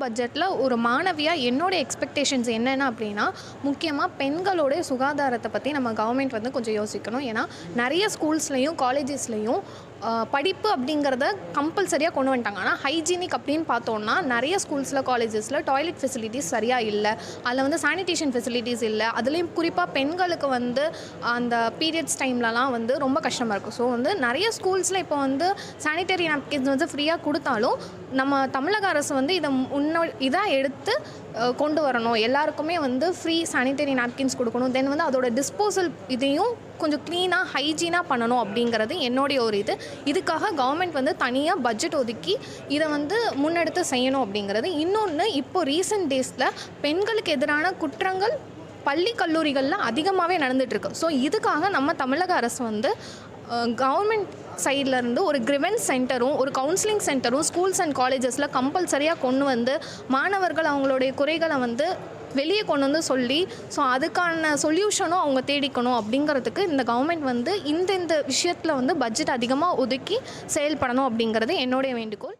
பட்ஜெட்டில் ஒரு மாணவியாக என்னோடய எக்ஸ்பெக்டேஷன்ஸ் என்னென்ன அப்படின்னா முக்கியமாக பெண்களோடைய சுகாதாரத்தை பற்றி நம்ம கவர்மெண்ட் வந்து கொஞ்சம் யோசிக்கணும். ஏன்னா நிறைய ஸ்கூல்ஸ்லேயும் காலேஜஸ்லேயும் படிப்பு அப்படிங்கிறத கம்பல்சரியாக கொண்டு வந்துட்டாங்க. ஆனால் ஹைஜீனிக் அப்படின்னு பார்த்தோன்னா நிறைய ஸ்கூல்ஸில் காலேஜஸில் டாய்லெட் ஃபெசிலிட்டிஸ் சரியாக இல்லை. அதில் வந்து சானிடேஷன் ஃபெசிலிட்டிஸ் இல்லை. அதுலேயும் குறிப்பாக பெண்களுக்கு வந்து அந்த பீரியட்ஸ் டைம்லலாம் வந்து ரொம்ப கஷ்டமாக இருக்கும். ஸோ வந்து நிறைய ஸ்கூல்ஸில் இப்போ வந்து சானிடரி நாப்கின்ஸ் வந்து ஃப்ரீயாக கொடுத்தாலும் நம்ம தமிழக அரசு வந்து இதை முன்னோ இதாக எடுத்து கொண்டு வரணும். எல்லாருக்குமே வந்து ஃப்ரீ சானிடரி நாப்கின்ஸ் கொடுக்கணும். தென் வந்து அதோட டிஸ்போசல் இதையும் கொஞ்சம் க்ளீனாக ஹைஜீனாக பண்ணணும் அப்படிங்கிறது என்னுடைய ஒரு இது. இதுக்காக கவர்மெண்ட் வந்து தனியாக பட்ஜெட் ஒதுக்கி இதை வந்து முன்னெடுத்து செய்யணும் அப்படிங்கிறது. இன்னொன்று இப்போ ரீசெண்ட் டேஸில் பெண்களுக்கு எதிரான குற்றங்கள் பள்ளி கல்லூரிகளில் அதிகமாகவே நடந்துகிட்ருக்கு ஸோ இதுக்காக நம்ம தமிழக அரசு வந்து கவர்மெண்ட் சைட்லேருந்து ஒரு கிரிவென்ஸ் சென்டரும் ஒரு கவுன்சிலிங் சென்டரும் ஸ்கூல்ஸ் அண்ட் காலேஜஸில் கம்பல்சரியாக கொண்டு வந்து மாணவர்கள் அவங்களுடைய குறைகளை வந்து வெளியே கொண்டு வந்து சொல்லி ஸோ அதுக்கான சொல்யூஷனும் அவங்க தேடிக்கணும் அப்படிங்கிறதுக்கு இந்த கவர்மெண்ட் வந்து இந்த இந்த விஷயத்தில் வந்து பட்ஜெட் அதிகமாக ஒதுக்கி செயல்படணும் அப்படிங்கிறது என்னுடைய வேண்டுகோள்.